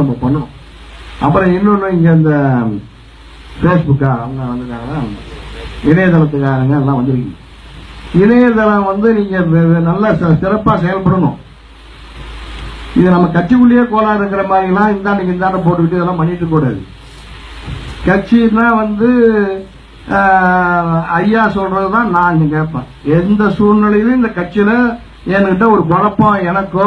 நம்ம பண்ணணும் அப்புறம் இன்னொன்னு இங்க இந்த ஃபேஸ்புக்கா அவங்க வந்துருக்காங்க இணையதளத்துக்காரங்க எல்லாம் வந்துருக்கீங்க. இணையதளம் வந்து நீங்க நல்லா சிறப்பா செயல்படணும். இது நம்ம கட்சிக்குள்ளேயே கோளாறு இருக்கிற மாதிரிலாம் எல்லாம் இந்தாண்ட இந்தாண்டு போட்டுக்கிட்டு இதெல்லாம் பண்ணிட்டு கூடாது. கட்சின்னா வந்து ஐயா ஐயா சொல்றதுதான் நான் இங்கே கேட்பேன். எந்த சூழ்நிலையிலும் இந்த கட்சியில என்கிட்ட ஒரு குழப்பம் எனக்கோ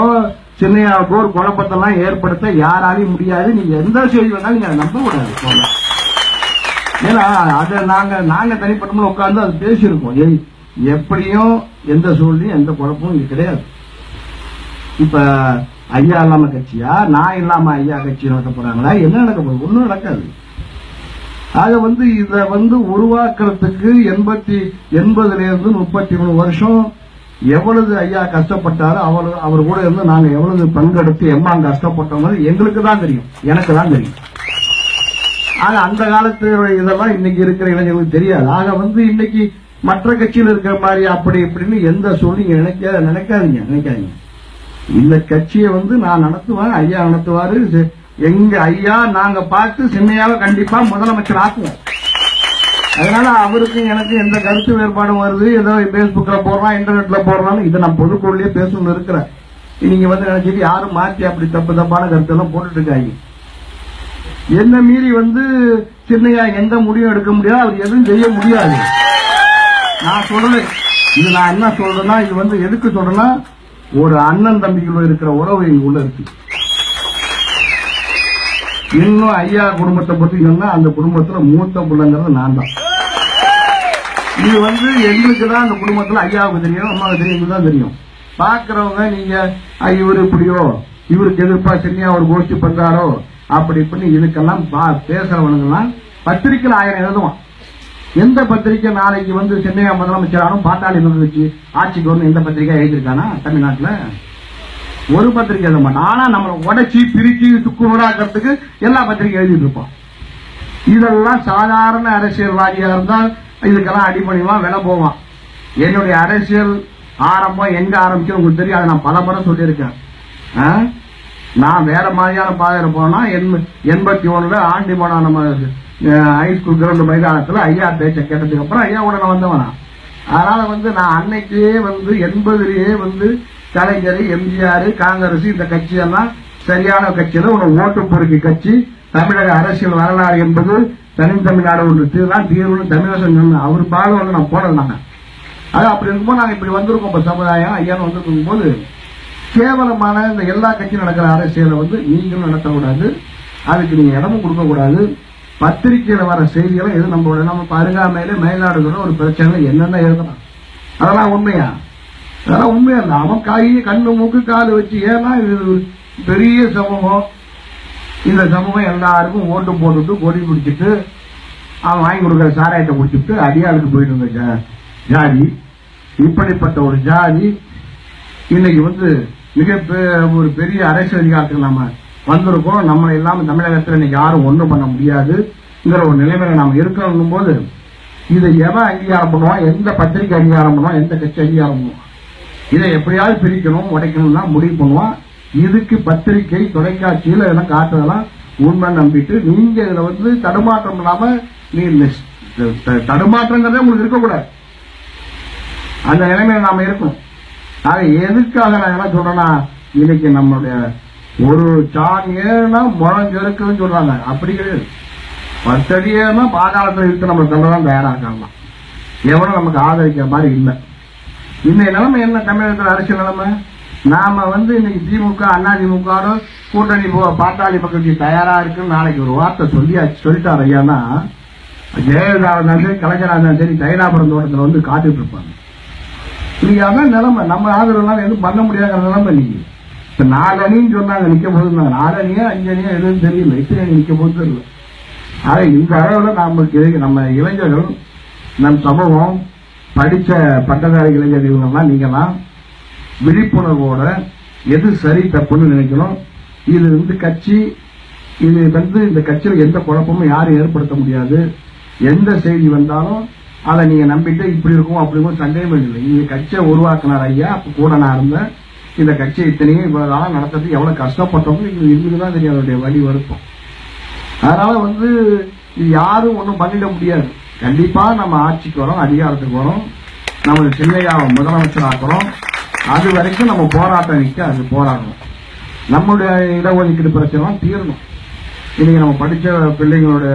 சின்னையாவுக்கோ ஒரு குழப்பத்தெல்லாம் ஏற்படுத்த யாராலையும் முடியாது. நீங்க எந்த செய்தி வேணாலும் நீங்க நம்ப கூடாது ஏன்னா அதை நாங்க நாங்க தனிப்பட்ட உட்கார்ந்து அது பேசியிருக்கோம். எப்படியும் எந்த சூழ்நிலையும் எந்த குழப்பமும் கிடையாது. இப்ப ஐயா இல்லாம கட்சியா? நான் இல்லாம ஐயா கட்சி நடக்க போறாங்களா? என்ன நடக்க போகுது? ஒன்றும் நடக்காது. அதை வந்து இத வந்து உருவாக்குறதுக்கு எண்பத்தி எண்பதுல இருந்து முப்பத்தி மூணு வருஷம் எவ்வளவு ஐயா கஷ்டப்பட்டாரோ அவர் அவர் கூட இருந்து நாங்க எவ்வளவு பங்கெடுத்து எம்மாங்க கஷ்டப்பட்டோம் எங்களுக்கு தான் தெரியும். எனக்கு தான் தெரியும். ஆக அந்த காலத்து இதெல்லாம் இன்னைக்கு இருக்கிற இளைஞர்களுக்கு தெரியாது. ஆக வந்து இன்னைக்கு மற்ற கட்சியில் இருக்கிற மாதிரி அப்படி இப்படின்னு எந்த சூழ்நிலை நினைக்க நினைக்காதீங்க நினைக்காதீங்க. இந்த கட்சியை வந்து நான் நடத்துவேன் ஐயா நடத்துவாரு. எங்க ஐயா நாங்க பார்த்து சின்னையாவை கண்டிப்பா முதலமைச்சர் ஆக்குவோம். அதனால அவருக்கும் எனக்கு எந்த கருத்து வேறுபாடும் வருது ஏதோ பேஸ்புக்ல போடுறான் இன்டர்நெட்ல போடுறான்னு இதை நான் பொதுக்குள்ளேயே பேசணும்னு இருக்கிறேன். நீங்க வந்து நினைச்சிட்டு யாரும் மாத்தி அப்படி தப்பு தப்பான கருத்தெல்லாம் போட்டுட்டு இருக்காங்க என்ன மீறி வந்து சின்னையா எந்த முடிவும் எடுக்க முடியாது அவர் எதுவும் செய்ய முடியாது. நான் சொல்றேன் இது நான் என்ன சொல்றேன்னா இது வந்து எதுக்கு சொல்றேன்னா ஒரு அண்ணன் தம்பிக்குள்ள இருக்கிற உறவு உள்ள இருக்கு. இன்னும் ஐயா குடும்பத்தை பத்தி சொன்னா அந்த குடும்பத்துல மூத்த பிள்ளைங்கிறது நான் தான். இது வந்து எங்களுக்கு தான் அந்த குடும்பத்துல ஐயாவுக்கு தெரியும் அம்மாவுக்கு தெரியும் தான் தெரியும். பாக்குறவங்க நீங்க "ஐ, இவரு இப்படியோ இவருக்கு எதிர்ப்பா சரியா ஒரு கோஷ்டி பண்றாரோ? அப்படி இப்படி இதுக்கெல்லாம் பா- பேசுறவனுங்கெல்லாம் பத்திரிக்கையில் ஆயிரம் எழுதுவான். எந்த பத்திரிக்கை நாளைக்கு வந்து சென்னையா முதலமைச்சரானும் பாட்டாளி மக்கள் ஆட்சிக்கு வந்து எந்த பத்திரிக்கை எழுதியிருக்கானா தமிழ்நாட்டுல? ஒரு பத்திரிக்கை எழுத மாட்டான். ஆனா நம்மளை உடைச்சி பிரிச்சு துக்குமுறாக்கிறதுக்கு எல்லா பத்திரிக்கை எழுதிட்டு இருப்போம் இதெல்லாம் சாதாரண அரசியல்வாதியா இருந்தால் இதுக்கெல்லாம் அடிபணிவான் விலை போவான். என்னுடைய அரசியல் ஆரம்பம் எங்க ஆரம்பிச்சு உங்களுக்கு தெரியும். அதை நான் பல முறை சொல்லியிருக்கேன். ஆ? நான் வேற மாதிரியான பாதையில போனா எண்பத்தி ஒண்ணுல ஆண்டிமோனா நம்ம ஹைஸ்கூல் கிரவுண்ட் மைதானத்துல ஐயா பேச்ச கேட்டதுக்கு அப்புறம் ஐயா உடனே நான் வந்தவனா. அதனால வந்து நான் அன்னைக்கே வந்து எண்பதுலயே வந்து கலைஞர் எம்ஜிஆர் காங்கிரஸ் இந்த கட்சியெல்லாம் சரியான கட்சியில ஒரு ஓட்டு பொறுக்கி கட்சி தமிழக அரசியல் வரலாறு என்பது தனித்தமிழ்நாடு ஒன்று. தீர்தான் தீர்வுன்னு தமிழரசன் சொன்ன அவர் பாடம் வந்து நான் போனது நாங்க அது அப்படி இருக்கும்போது நாங்க இப்படி வந்திருக்கோம் இப்போ சமுதாயம் ஐயான்னு வந்திருக்கும் போது கேவலமான இந்த எல்லா கட்சியும் நடக்கிற அரசியலை வந்து நீங்களும் நடத்தக்கூடாது. அதுக்கு நீங்க இடமும் கொடுக்கக்கூடாது. பத்திரிகையில வர செய்திகளை எது நம்மளோட நம்ம இப்ப அருகாமையில மயிலாடுதுறை ஒரு பிரச்சனை என்னென்ன எழுதலாம்? அதெல்லாம் உண்மையா? அதெல்லாம் உண்மையா இல்லை அவன் காய் கண்ணு மூக்கு காலு வச்சு ஏன்னா இது பெரிய சமூகம். இந்த சமூகம் எல்லாருக்கும் ஓட்டு போட்டுட்டு கொடி பிடிச்சிட்டு அவன் வாங்கி கொடுக்குற சாராயத்தை குடிச்சுட்டு அடியாளுக்கு போயிட்டு இருந்த ஜா- ஜாதி இப்படிப்பட்ட ஒரு ஜாதி இன்னைக்கு வந்து மிக ஒரு பெரிய அரசியல் அதிகாரத்துக்கு நம்ம வந்திருக்கோம். நம்ம இல்லாம தமிழகத்துல இன்னைக்கு யாரும் ஒண்ணும் பண்ண முடியாதுங்கிற ஒரு நிலைமையில நாம இருக்கணும் போது இதை எவன் அங்கீகாரம் பண்ணுவான்? எந்த பத்திரிகை அங்கீகாரம் பண்ணுவான்? எந்த கட்சி அங்கீகாரம் பண்ணுவான்? இதை எப்படியாவது பிரிக்கணும் உடைக்கணும்னா முடிவு பண்ணுவான். இதுக்கு பத்திரிகை தொலைக்காட்சியில் இதெல்லாம் காட்டுறதெல்லாம் உண்மை நம்பிட்டு நீங்க இதுல வந்து தடுமாற்றம் இல்லாம நீ த- தடுமாற்றங்கிறதே உங்களுக்கு இருக்கக்கூடாது. அந்த நிலைமையில நாம இருக்கணும். ஆக எதுக்காக நான் என்ன சொல்றேன்னா இன்னைக்கு நம்மளுடைய ஒரு சாணி ஏன்னா முழஞ்சு இருக்குதுன்னு சொல்றாங்க. அப்படி கிடையாது. பத்தடி பாதாளத்தில் இருக்கு நம்ம சொல்லதான் தயாராக்கலாம் எவனும் நமக்கு ஆதரிக்கிற மாதிரி இல்லை. இந்த நிலைமை என்ன தமிழகத்தில் அரசியல் நிலைமை? நாம வந்து இன்னைக்கு திமுக அண்ணா திமுக கூட்டணி போ- பாட்டாளி பக்கத்து தயாரா இருக்குன்னு நாளைக்கு ஒரு வார்த்தை சொல்லி சொல்லிட்டார் ஐயானா ஜெயலலிதா இருந்தாலும் சரி கலைஞரா இருந்தாலும் சரி தைலாபுரம் தோட்டத்தில் வந்து காத்துட்டு இருப்பாங்க. இன்னைக்கு அதான் நிலைமை? நம்ம ஆதரவுனால எதுவும் பண்ண முடியாத நிலைமை இன்னைக்கு இப்ப நாலு அணின்னு சொன்னாங்க நிக்க போது நாலு அணியா அஞ்சு அணியா எதுவும் தெரியல. இத்தனை அணி நிக்க போது தெரியல. ஆக இந்த அளவுல நமக்கு நம்ம இளைஞர்கள் நம் சமூகம் படித்த பட்டதாரி இளைஞர் இவங்கெல்லாம் நீங்கெல்லாம் விழிப்புணர்வோட எது சரி தப்புன்னு நினைக்கணும். இது வந்து கட்சி இது வந்து இந்த கட்சியில் எந்த குழப்பமும் யாரும் ஏற்படுத்த முடியாது. எந்த செய்தி வந்தாலும் அதை நீங்க நம்பிட்டு இப்படி இருக்கும் அப்படி இருக்கும் சந்தேகம் இல்லை. நீங்க கட்சியை உருவாக்குனார் ஐயா அப்போ கூட நான் இருந்தேன். இந்த கட்சியை இத்தனையும் இவ்வளவு காலம் நடத்துறதுக்கு எவ்வளவு கஷ்டப்பட்டோம் எங்களுக்கு தான் தெரியும் அதனுடைய வழி வருத்தம். அதனால வந்து இது யாரும் ஒன்றும் பண்ணிட முடியாது. கண்டிப்பா நம்ம ஆட்சிக்கு வரோம் அதிகாரத்துக்கு வரோம். நம்ம சின்னையாவை முதலமைச்சர் அது வரைக்கும் நம்ம போராட்டம் நிற்க அது போராடணும். நம்மளுடைய இடஒதுக்கீடு பிரச்சனை தீரணும். இன்னைக்கு நம்ம படிச்ச பிள்ளைங்களோட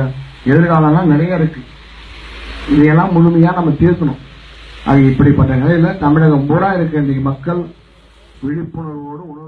எதிர்காலம்லாம் நிறைய இருக்கு. இதையெல்லாம் முழுமையா நம்ம தீர்க்கணும். அது இப்படிப்பட்ட நிலையில தமிழகம் பூரா இருக்க இன்னைக்கு மக்கள் விழிப்புணர்வோடு உணர்வு